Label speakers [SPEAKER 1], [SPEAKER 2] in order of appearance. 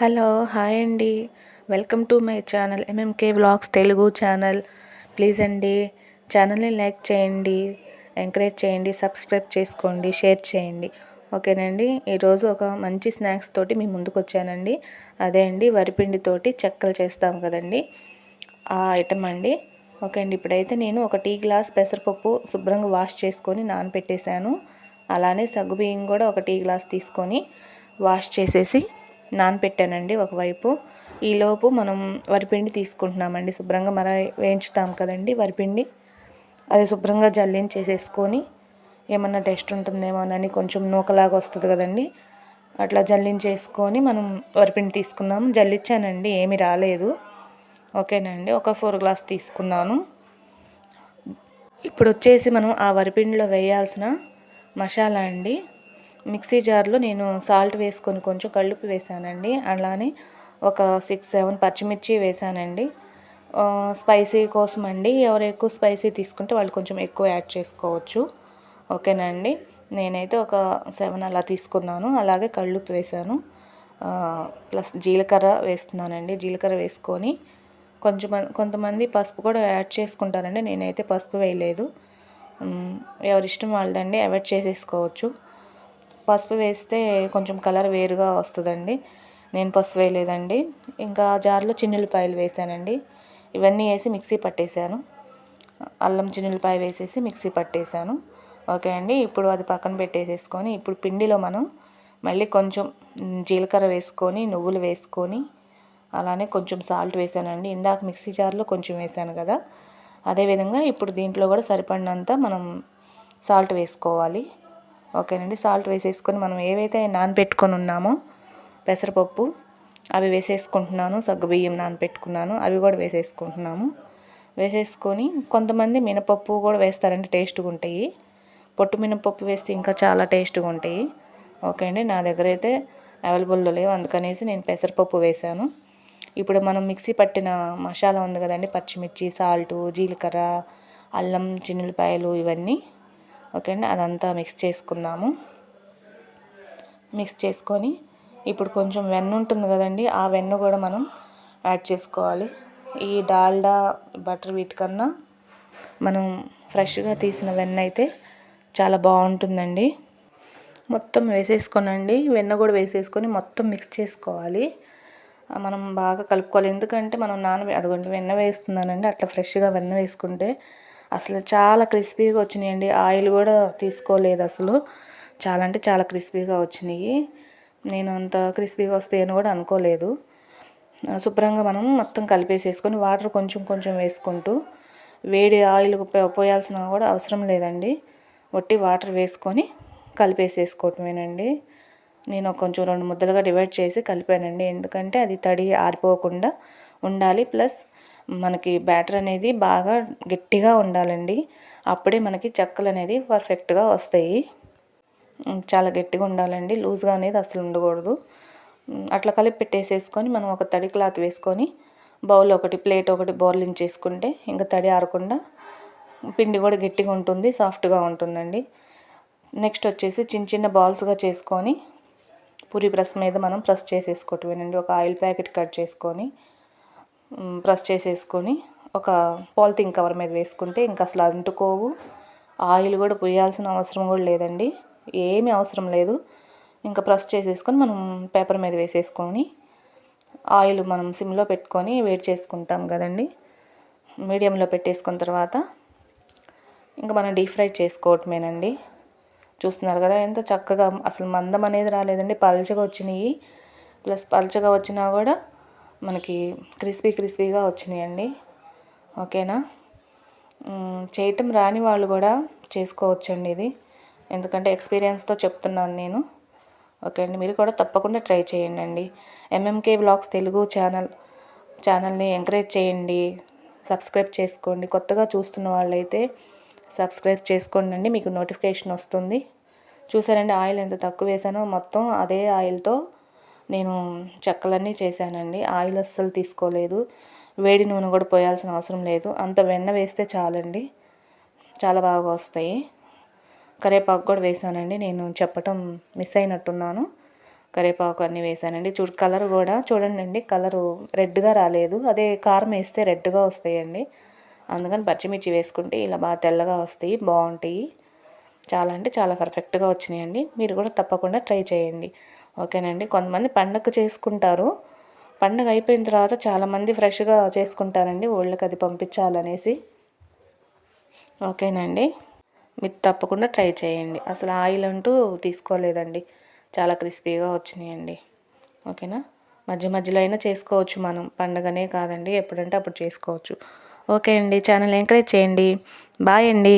[SPEAKER 1] Hello hi అండి. Welcome to my channel MMK vlogs Telugu channel. Please అండి ఛానల్ని like చేయండి ఎంకరేజ్ చేయండి సబ్స్క్రైబ్ చేసుకోండి షేర్ చేయండి. ఓకేనండి ఈరోజు ఒక మంచి స్నాక్స్ తోటి మీ ముందుకు వచ్చానండి. అదే అండి వరిపిండితోటి చెక్కలు చేస్తాం కదండి. ఆ ఐటమ్ అండి. ఓకే అండి ఇప్పుడైతే నేను ఒక టీ గ్లాస్ పెసరపప్పు శుభ్రంగా వాష్ చేసుకొని నానపెట్టేశాను. అలానే సగ్గుబియ్యం కూడా ఒక టీ గ్లాస్ తీసుకొని వాష్ చేసేసి నానపెట్టానండి ఒకవైపు. ఈలోపు మనం వరిపిండి తీసుకుంటున్నామండి. శుభ్రంగా మర వేయించుతాం కదండి వరిపిండి. అది శుభ్రంగా జల్లించేసేసుకొని ఏమన్నా టెస్ట్ ఉంటుందేమోనని కొంచెం నూకలాగా వస్తుంది కదండి. అట్లా జల్లించేసుకొని మనం వరిపిండి తీసుకుందాం. జల్లించానండి ఏమి రాలేదు. ఓకేనండి ఒక ఫోర్ గ్లాస్ తీసుకున్నాను. ఇప్పుడు వచ్చేసి మనం ఆ వరిపిండిలో వేయాల్సిన మసాలా అండి. మిక్సీ జార్లో నేను సాల్ట్ వేసుకొని కొంచెం కళ్ళుపు వేసానండి. అలానే ఒక సిక్స్ సెవెన్ పచ్చిమిర్చి వేసానండి. స్పైసీ కోసం అండి. ఎవరు ఎక్కువ స్పైసీ తీసుకుంటే వాళ్ళు కొంచెం ఎక్కువ యాడ్ చేసుకోవచ్చు. ఓకేనండి నేనైతే ఒక సెవెన్ అలా తీసుకున్నాను. అలాగే కళ్ళుప్పు వేసాను. ప్లస్ జీలకర్ర వేస్తున్నానండి. జీలకర్ర వేసుకొని కొంచెం కొంతమంది పసుపు కూడా యాడ్ చేసుకుంటారండి. నేనైతే పసుపు వేయలేదు. ఎవరిష్టం వాళ్ళదండి. అవాయిడ్ చేసేసుకోవచ్చు. పసుపు వేస్తే కొంచెం కలర్ వేరుగా వస్తుందండి. నేను పసుపు వేయలేదండి. ఇంకా జార్లో చిన్నులపాయలు వేసానండి. ఇవన్నీ వేసి మిక్సీ పట్టేశాను. అల్లం చిన్నులపాయ వేసేసి మిక్సీ పట్టేశాను. ఓకే అండి. ఇప్పుడు అది పక్కన పెట్టేసేసుకొని ఇప్పుడు పిండిలో మనం మళ్ళీ కొంచెం జీలకర్ర వేసుకొని నువ్వులు వేసుకొని అలానే కొంచెం సాల్ట్ వేసానండి. ఇందాక మిక్సీ జార్లో కొంచెం వేసాను కదా. అదేవిధంగా ఇప్పుడు దీంట్లో కూడా సరిపడినంత మనం సాల్ట్ వేసుకోవాలి. ఓకేనండి. సాల్ట్ వేసేసుకొని మనం ఏవైతే నానబెట్టుకొని ఉన్నామో పెసరపప్పు అవి వేసేసుకుంటున్నాను. సగ్గుబియ్యం నానబెట్టుకున్నాను. అవి కూడా వేసేసుకుంటున్నాము. వేసేసుకొని కొంతమంది మినపప్పు కూడా వేస్తారండి. టేస్ట్గా ఉంటాయి. పొట్టు మినపప్పు వేస్తే ఇంకా చాలా టేస్ట్గా ఉంటాయి. ఓకే అండి నా దగ్గర అయితే అవైలబుల్లో లేవు. అందుకనేసి నేను పెసరపప్పు వేశాను. ఇప్పుడు మనం మిక్సీ పట్టిన మసాలా ఉంది కదండి. పచ్చిమిర్చి సాల్టు జీలకర్ర అల్లం చిన్నులపాయలు ఇవన్నీ ఓకే అండి అదంతా మిక్స్ చేసుకుందాము. మిక్స్ చేసుకొని ఇప్పుడు కొంచెం వెన్న ఉంటుంది కదండి ఆ వెన్న కూడా మనం యాడ్ చేసుకోవాలి. ఈ డాల్డా బటర్ వీటికన్నా మనం ఫ్రెష్గా తీసిన వెన్న అయితే చాలా బాగుంటుందండి. మొత్తం వేసేసుకోనండి. వెన్న కూడా వేసేసుకొని మొత్తం మిక్స్ చేసుకోవాలి. మనం బాగా కలుపుకోవాలి. ఎందుకంటే మనం నాన అదిగోండి వెన్న వేస్తున్నానండి. అట్లా ఫ్రెష్గా వెన్న వేసుకుంటే అసలు చాలా క్రిస్పీగా వచ్చినాయండి. ఆయిల్ కూడా తీసుకోలేదు అసలు. చాలా అంటే చాలా క్రిస్పీగా వచ్చినాయి. నేను అంత క్రిస్పీగా వస్తాయని కూడా అనుకోలేదు. శుభ్రంగా మనం మొత్తం కలిపేసేసుకొని వాటర్ కొంచెం కొంచెం వేసుకుంటూ వేడి ఆయిల్ పోయాల్సిన కూడా అవసరం లేదండి. వట్టి వాటర్ వేసుకొని కలిపేసేసుకోవటమేనండి. నేను కొంచెం రెండు ముద్దలుగా డివైడ్ చేసి కలిపానండి. ఎందుకంటే అది తడి ఆరిపోకుండా ఉండాలి. ప్లస్ మనకి బ్యాటర్ అనేది బాగా గట్టిగా ఉండాలండి. అప్పుడే మనకి చెక్కలు అనేది పర్ఫెక్ట్గా వస్తాయి. చాలా గట్టిగా ఉండాలండి. లూజ్గా అనేది అసలు ఉండకూడదు. అట్లా కలిపి పెట్టేసేసుకొని మనం ఒక తడి క్లాత్ వేసుకొని బౌల్ ఒకటి ప్లేట్ ఒకటి బోర్లించేసుకుంటే ఇంకా తడి ఆరకుండా పిండి కూడా గట్టిగా ఉంటుంది సాఫ్ట్గా ఉంటుందండి. నెక్స్ట్ వచ్చేసి చిన్న చిన్న బాల్స్గా చేసుకొని పూరి ప్రెస్ మీద మనం ప్రెస్ చేసేసుకోవటమేనండి ఒక ఆయిల్ ప్యాకెట్ కట్ చేసుకొని ప్రెస్ చేసేసుకొని ఒక పాలిథిన్ కవర్ మీద వేసుకుంటే ఇంకా అసలు అంటుకోవు. ఆయిల్ కూడా పోయాల్సిన అవసరం కూడా లేదండి. ఏమీ అవసరం లేదు. ఇంకా ప్రెస్ చేసేసుకొని మనం పేపర్ మీద వేసేసుకొని ఆయిల్ మనం సిమ్లో పెట్టుకొని వేడి చేసుకుంటాం కదండి. మీడియంలో పెట్టేసుకున్న తర్వాత ఇంకా మనం డీప్ ఫ్రై చేసుకోవటమేనండి. చూస్తున్నారు కదా ఎంత చక్కగా అసలు మందం అనేది రాలేదండి. పలచగా వచ్చినాయి. ప్లస్ పలచగా వచ్చినా కూడా మనకి క్రిస్పీ క్రిస్పీగా వచ్చినాయండి. ఓకేనా? చేయటం రాని వాళ్ళు కూడా చేసుకోవచ్చండి ఇది. ఎందుకంటే ఎక్స్పీరియన్స్తో చెప్తున్నాను నేను. ఓకే అండి మీరు కూడా తప్పకుండా ట్రై చేయండి అండి ఎంఎంకే బ్లాగ్స్ తెలుగు ఛానల్ ఛానల్ని ఎంకరేజ్ చేయండి. సబ్స్క్రైబ్ చేసుకోండి. కొత్తగా చూస్తున్న వాళ్ళైతే సబ్స్క్రైబ్ చేసుకోండి అండి మీకు నోటిఫికేషన్ వస్తుంది. చూసారండి ఆయిల్ ఎంత తక్కువ వేసానో మొత్తం అదే ఆయిల్తో నేను చెక్కలన్నీ చేశానండి. ఆయిల్ అస్సలు తీసుకోలేదు వేడి నూనె కూడా పోయాల్సిన అవసరం లేదు. అంత వెన్న వేస్తే చాలండి చాలా బాగా వస్తాయి. కరివేపాకు కూడా వేసానండి నేను చెప్పటం మిస్ అయినట్టున్నాను. కరివేపాకు అన్నీ వేసానండి. చూడు కలర్ కూడా చూడండి అండి కలరు రెడ్గా రాలేదు. అదే కారం వేస్తే రెడ్గా వస్తాయండి. అందుకని పచ్చిమిర్చి వేసుకుంటే ఇలా బాగా తెల్లగా వస్తాయి బాగుంటాయి. చాలా అంటే చాలా పర్ఫెక్ట్గా వచ్చినాయండి. మీరు కూడా తప్పకుండా ట్రై చేయండి. ఓకేనండి. కొంతమంది పండగ చేసుకుంటారు. పండగ అయిపోయిన తర్వాత చాలామంది ఫ్రెష్గా చేసుకుంటారండి. ఊళ్ళకి అది పంపించాలనేసి. ఓకేనండి. మీరు తప్పకుండా ట్రై చేయండి. అసలు ఆయిల్ అంటూ తీసుకోలేదండి. చాలా క్రిస్పీగా వచ్చినాయండి. ఓకేనా? మధ్య మధ్యలో అయినా చేసుకోవచ్చు మనం. పండగనే కాదండి. ఎప్పుడంటే అప్పుడు చేసుకోవచ్చు. ఓకే అండి. ఛానల్ ఎంకరేజ్ చేయండి. బాయ్ అండి.